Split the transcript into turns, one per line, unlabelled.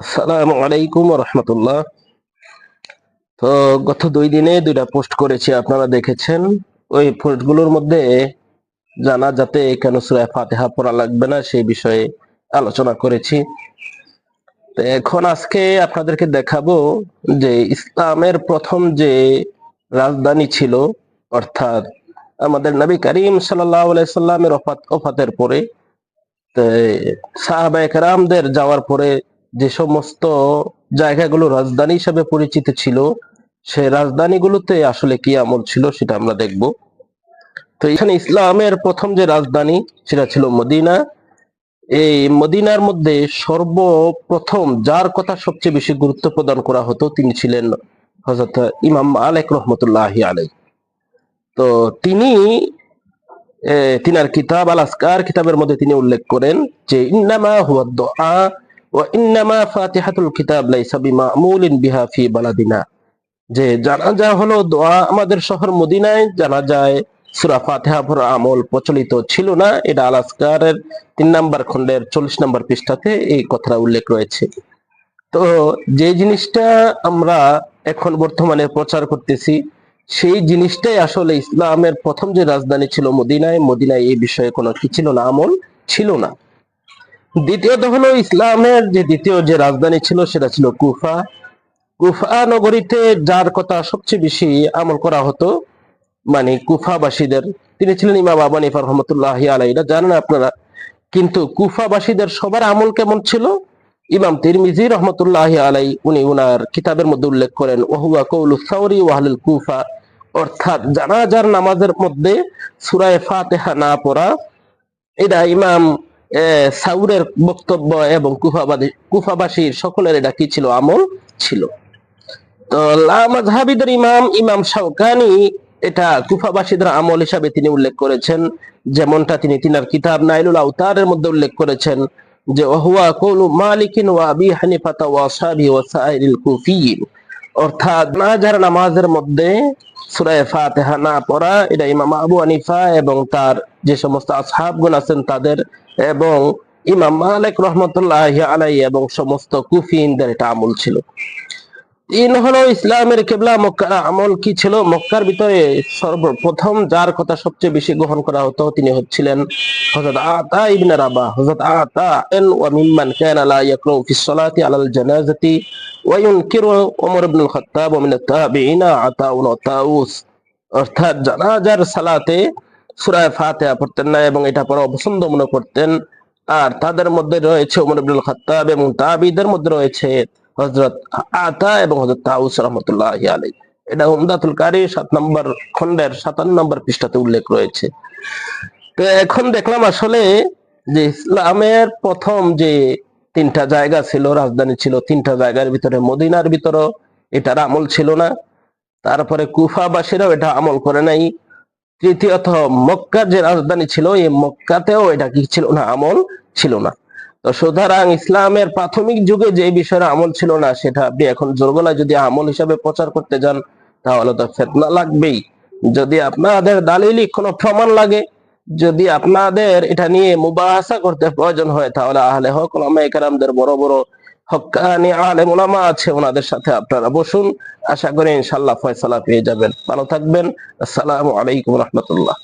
আসসালামু আলাইকুম রহমতুল্লাহ। তো গত দুই দিনে দুইটা পোস্ট করেছি, আপনারা দেখেছেন। ওই পোস্টগুলোর মধ্যে জানা যাতে কেন সুরায় ফাতেহা পড়া লাগবে না, সেই বিষয়ে আলোচনা করেছি। তো এখন আজকে আপনাদেরকে দেখাবো যে ইসলামের প্রথম যে রাজধানী ছিল, অর্থাৎ আমাদের নবী করিম সাল্লাহ সাল্লামের ওফাতের পরে সাহাবা একরামদের যাওয়ার পরে যে সমস্ত জায়গাগুলো রাজধানী হিসাবে পরিচিত ছিল সেই রাজধানীগুলোতে আসলে কি আমল ছিল সেটা আমরা দেখব। তো এখানে ইসলামের প্রথম যে রাজধানী, সেটা ছিল মদিনা। এই মদিনার মধ্যে সর্বপ্রথম যার কথা সবচেয়ে বেশি গুরুত্ব প্রদান করা হতো, তিনি ছিলেন হজরত ইমাম আলেক রহমতুল্লাহ আলাই তো তিনি তিনার কিতাব আল আসকার কিতাবের মধ্যে তিনি উল্লেখ করেন যে, ইন্নামা হুয়া ইন্নামা ফাতিহাতুল কিতাব হলো দোয়া আমাদের শহর মদিনায় জানা যায় সুরা ফাতিহা ভরা আমল প্রচলিত ছিল না। এটা আল আসকারের তিন নাম্বার খণ্ডের চল্লিশ নাম্বার পৃষ্ঠাতে এই কথাটা উল্লেখ রয়েছে। তো যে জিনিসটা আমরা এখন বর্তমানে প্রচার করতেছি, সেই জিনিসটাই আসলে ইসলামের প্রথম যে রাজধানী ছিল মদিনায় মদিনায় এই বিষয়ে কোনো কি ছিল না, আমল ছিল না। দ্বিতীয়ত হলো ইসলামের যে দ্বিতীয় যে রাজধানী ছিল, সেটা ছিল কুফা। কুফা নগরীতে যার কথা সবচেয়ে বেশি আমল করা হতো মানে কুফাবাসীদের, তিনি ছিলেন ইমাম আবা নিফার রহমতুল্লাহ আলাইরা জানেন আপনারা, কিন্তু কুফাবাসীদের সবার আমল কেমন ছিল? ইমাম তিরমিজি রহমতুল্লাহ আলাই উনি উনার কিতাবের মধ্যে উল্লেখ করেন, ওহুয়া কৌল সাউরি ওয়াহলুল কুফা অর্থাৎ জানাজার নামাজের মধ্যে সুরায় ফাতেহা না পড়া। এটা ইমাম সাউরের বক্তব্য এবং কুফাবাদী, কুফাবাসীর সকলের এটা কি ছিল? আমল ছিল। তো লামাজহাবিদের ইমাম ইমাম শাওকানি এটা কুফাবাসীদের আমল হিসাবে তিনি উল্লেখ করেছেন। যেমনটা তিনি তিনার কিতাব নাইলুল আউতারের মধ্যে উল্লেখ করেছেন যে, ওহুয়া কৌলু মালিকিন ওয়া আবি হানিফাতা ওয়া সাহাবি ওয়া কুফিয়িন। অর্থাৎ নাজার নামাজের মধ্যে সুরায় ফাতেহা না পড়া, এটা ইমাম আবু আনিফা এবং তার যে সমস্ত আসহাবগুন আছেন তাদের এবং ইমাম মালিক রহমতুল্লাহ আলাই এবং সমস্ত কুফিনদের এটা আমল ছিল। তিন হলো ইসলামের কেবলা মক্কার আমল কি ছিল? মক্কার ভিতরে সর্বপ্রথম যার কথা সবচেয়ে বেশি গ্রহণ করা হতো তিনি হচ্ছিলেন আতা ইবনে রাবা আতা এন ওয়া কানা লা ফি সলাতি আলাল জানাজাতি ওয়া ইউনকিরু ইবনে খাত্তাব ওয়া মিন তাবিঈনা আতা ওয়া তাউস। অর্থাৎ জানাজার সালাতে সূরা ফাতিহা পড়তেন না এবং এটা পড়া অপছন্দ মনে করতেন। আর তাদের মধ্যে রয়েছে ওমর ইবনুল খাত্তাব এবং তাবিদের মধ্যে রয়েছে হজরত আতা এবং হজরত তাউস রহমতুল্লাহ আলী এটা উমদাতুল কারি, সাত নম্বর খন্ডের সাতান্ন নম্বর পৃষ্ঠাতে উল্লেখ রয়েছে। তো এখন দেখলাম আসলে যে ইসলামের প্রথম যে তিনটা জায়গা ছিল, রাজধানী ছিল, তিনটা জায়গার ভিতরে মদিনার ভিতরও এটার আমল ছিল না। তারপরে কুফাবাসীরাও এটা আমল করে নাই। তৃতীয়ত মক্কার যে রাজধানী ছিল, এই মক্কাতেও এটা কি ছিল না, আমল ছিল না। তো সুতরাং ইসলামের প্রাথমিক যুগে যে বিষয়ের আমল ছিল না, সেটা আপনি এখন জোরগোলা যদি আমল হিসাবে প্রচার করতে যান, তাহলে তো ফেতনা লাগবেই। যদি আপনাদের দালিলি কোনো প্রমাণ লাগে, যদি আপনাদের এটা নিয়ে মুবাহাসা করতে প্রয়োজন হয়, তাহলে আহলে হক ওলামাইকার বড় বড় হকানি আলে মোলামা আছে, ওনাদের সাথে আপনারা বসুন। আশা করি ইনশাল্লাহ ফয়সালা পেয়ে যাবেন। ভালো থাকবেন। আসসালামু আলাইকুম রহমতুল্লাহ।